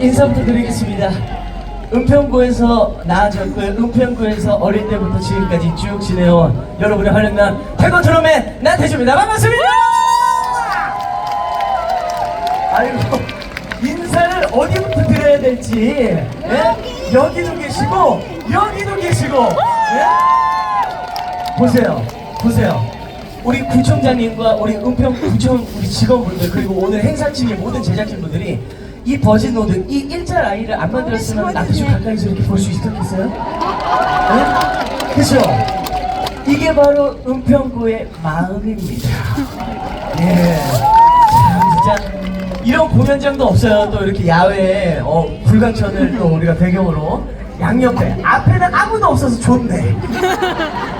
인사부터 드리겠습니다. 은평구에서 나아졌고요. 은평구에서 어릴 때부터 지금까지 쭉 지내온 여러분의 활력난 태권 드럼의 나태주입니다. 반갑습니다. 아이고 인사를 어디부터 드려야 될지 예? 여기도 계시고 여기도 계시고 예? 보세요 보세요 우리 구청장님과 우리 은평 구청 우리 직원분들 그리고 오늘 행사팀의 모든 제작진분들이 이 버진 노드 이 일자 라인을 안 만들었으면 나태주 가까이서 이렇게 볼 수 있었겠어요? 네? 그죠? 이게 바로 은평구의 마음입니다. 예. 참 진짜 이런 공연장도 없어요. 또 이렇게 야외에 어, 불광천을 또 우리가 배경으로 양옆에 앞에는 아무도 없어서 좋네.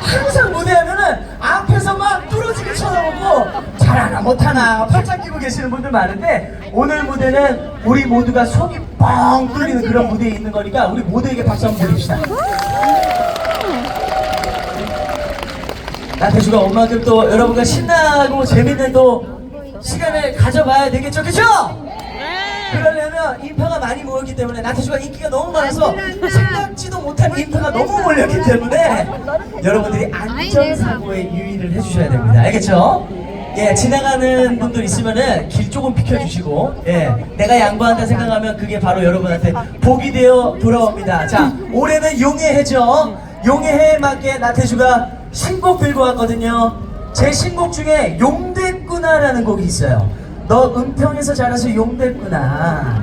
항상 무대하면은 앞에서 막 뚫어지게 쳐다보고 잘하나 못하나 팔짱 끼고 계시는 분들 많은데 오늘 무대는 우리 모두가 속이 뻥 뚫리는 그런 무대에 있는 거니까 우리 모두에게 박수 한번 드립시다. 나태주가 온 만큼 또 여러분과 신나고 재밌는 또 시간을 가져봐야 되겠죠, 그죠? 그러려면 인파가 많이 모였기 때문에 나태주가 인기가 너무 많아서 생각지도 못한 인파가 너무 몰렸기 때문에 여러분들이 안전사고에 유의를 해주셔야 됩니다. 알겠죠? 예, 지나가는 분들 있으면은 길 조금 비켜주시고, 예, 내가 양보한다 생각하면 그게 바로 여러분한테 복이 되어 돌아옵니다. 자, 올해는 용의 해죠. 용의 해에 맞게 나태주가 신곡 들고 왔거든요. 제 신곡 중에 용됐구나라는 곡이 있어요. 너 은평에서 자라서 용됐구나.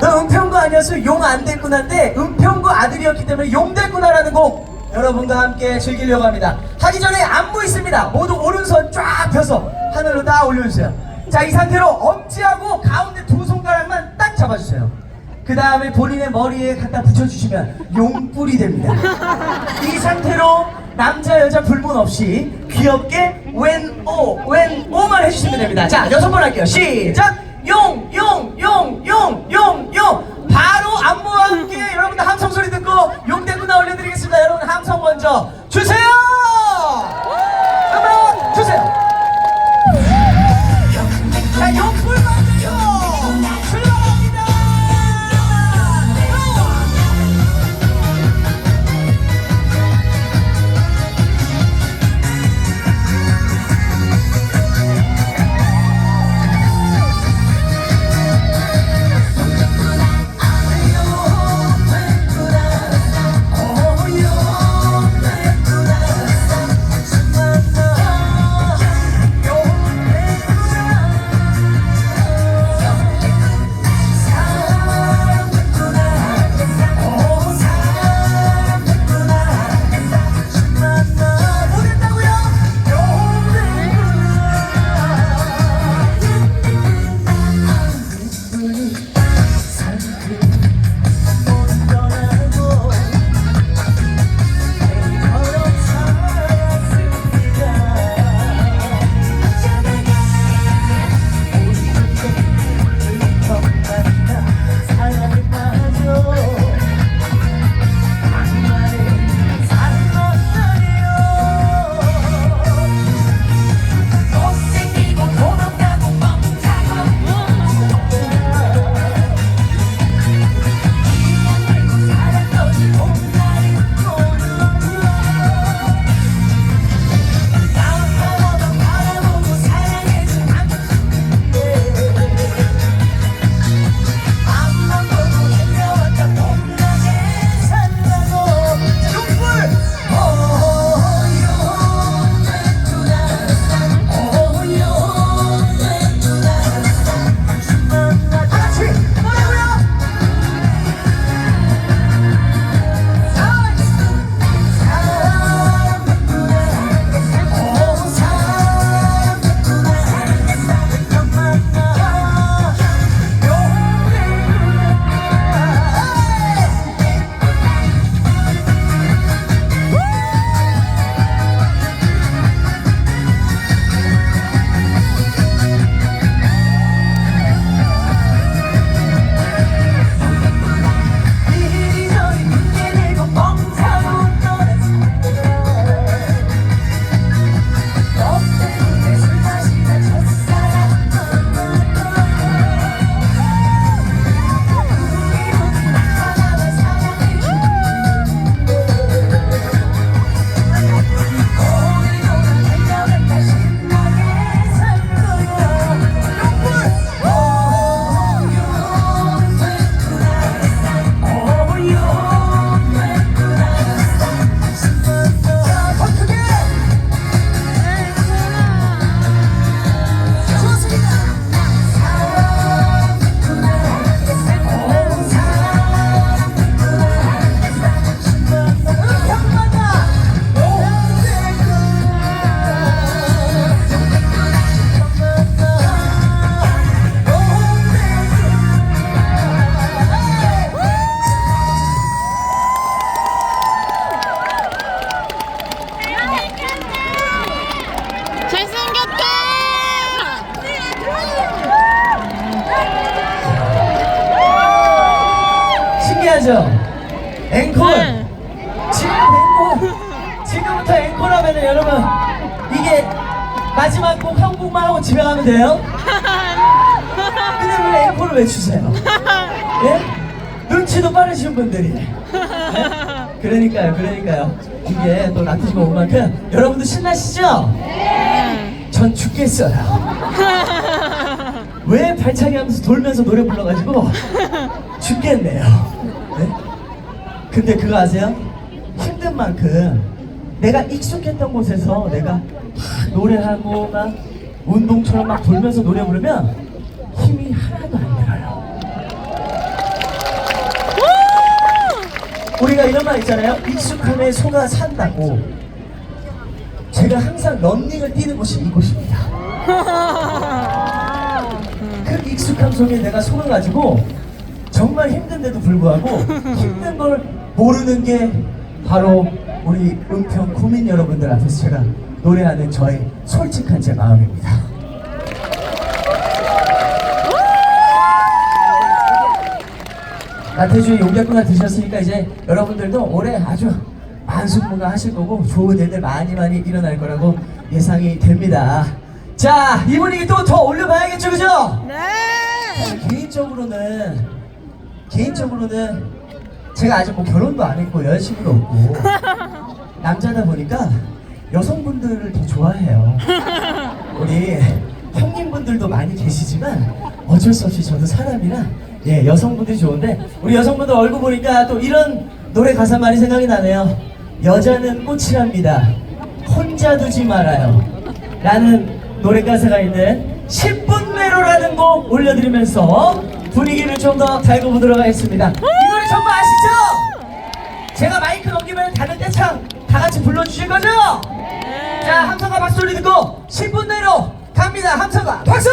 너 은평구 아니었어 용안 됐구나인데 은평구 아들이었기 때문에 용 됐구나라는 곡 여러분과 함께 즐기려고 합니다. 하기 전에 안무 있습니다. 모두 오른손 쫙 펴서 하늘로 딱 올려주세요. 자 이 상태로 엄지하고 가운데 두 손가락만 딱 잡아주세요. 그 다음에 본인의 머리에 갖다 붙여주시면 용뿔이 됩니다. 이 상태로 남자 여자 불문 없이 귀엽게 왼오 왼오만 해주시면 됩니다. 자 여섯 번 할게요. 시작. 용 용 용 용 용 용 바로 안무와 함께 여러분들 함성 소리 듣고 용대구나 올려드리겠습니다. 여러분 함성 먼저 주세요. 돼요? 근데 왜왜 주세요? 예? 눈치도 빠르신 분들이. 네? 그러니까요, 그러니까요. 이게 또 나트지가 온 만큼 여러분도 신나시죠? 전 죽겠어요. 왜 발차기 하면서 돌면서 노래 불러가지고 죽겠네요. 네? 근데 그거 아세요? 힘든 만큼 내가 익숙했던 곳에서 내가 막 노래하고 막 운동처럼 막 돌면서 노래 부르면 힘이 하나도 안 들어요. 우리가 이런 말 있잖아요. 익숙함에 소가 산다고. 제가 항상 런닝을 뛰는 곳이 이곳입니다. 그 익숙함 속에 내가 속을 가지고 정말 힘든데도 불구하고 힘든 걸 모르는 게 바로 우리 은평 구민 여러분들 앞에서 제가 노래하는 저의 솔직한 제 마음입니다. 나태주의 용객구나 드셨으니까 이제 여러분들도 올해 아주 만수무강 하실 거고 좋은 일들 많이 많이 일어날 거라고 예상이 됩니다. 자, 이 분위기 또 더 올려봐야겠죠, 그죠? 네. 개인적으로는 개인적으로는 제가 아직 뭐 결혼도 안 했고 여자친구도 없고 남자다 보니까 여성분들을 더 좋아해요. 우리 형님분들도 많이 계시지만 어쩔 수 없이 저도 사람이라 예 여성분들이 좋은데 우리 여성분들 얼굴 보니까 또 이런 노래 가사 많이 생각이 나네요. 여자는 꽃이랍니다. 혼자 두지 말아요. 라는 노래 가사가 있는 10분 내로라는 곡 올려드리면서 분위기를 좀 더 달고 보도록 하겠습니다. 이 노래 정말 아시죠? 제가 마이크 넘기면 다들 떼창 다 같이 불러주실 거죠? 자, 함성과 박수 소리 듣고 10분 내로 갑니다. 함성과 박수!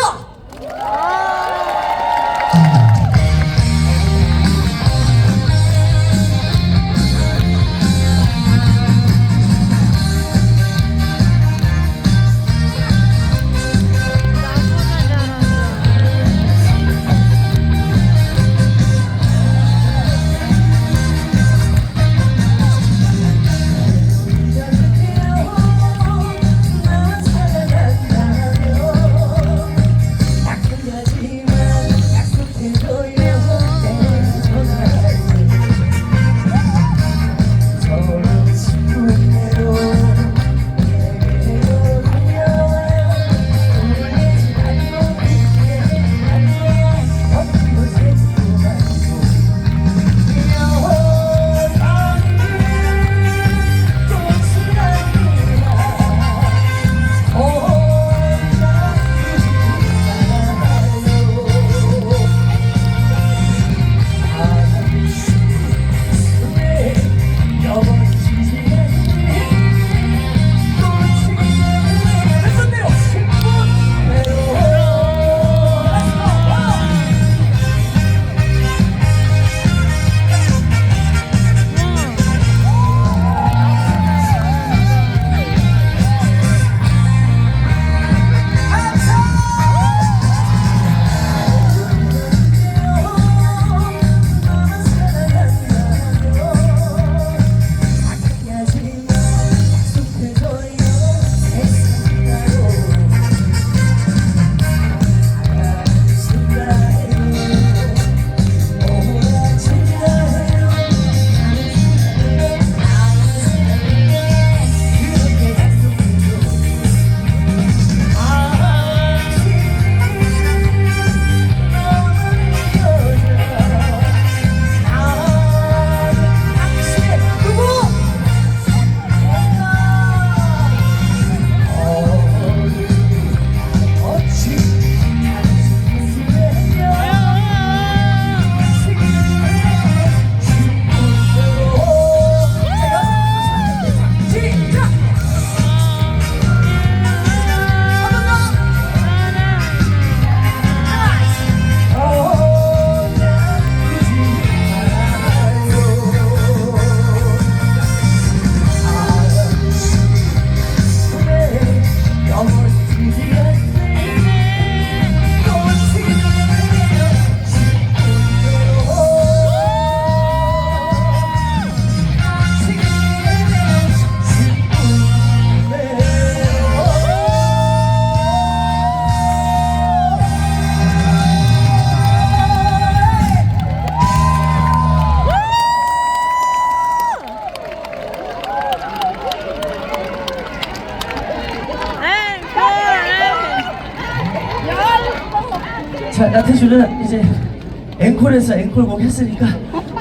앵콜에서 앵콜곡 했으니까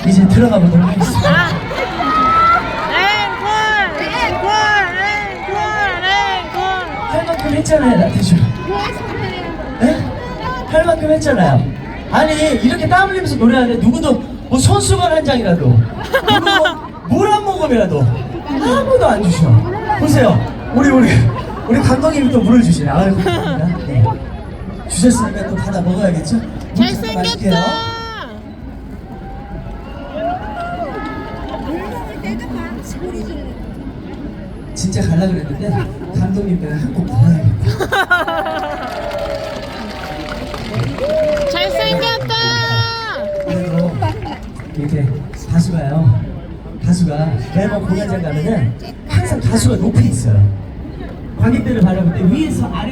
이제 들어가 보도록 하겠습니다. 앵콜! 앵콜! 앵콜! 앵콜! 할 만큼 했잖아요, 나태주. 네? 할 만큼 했잖아요. 아니, 이렇게 땀 흘리면서 노래하는데 누구도 뭐 손수건 한 장이라도, 물 한 모금이라도 아무도 안 주셔. 보세요. 우리, 우리, 우리 감독님이 또 물을 주시네. 아유, 감사합니다. 네. 주셨으니까 또 받아 먹어야겠죠? 잘생겼다! 진짜 갈라 그랬는데 감독님 때문에 한곡 받아야겠다. 잘생겼다! 그래도 이렇게 가수가요. 가수가 매번 공연장 가면은 항상 가수가 높이 있어요. 관객들을 바라볼 때 위에서 아래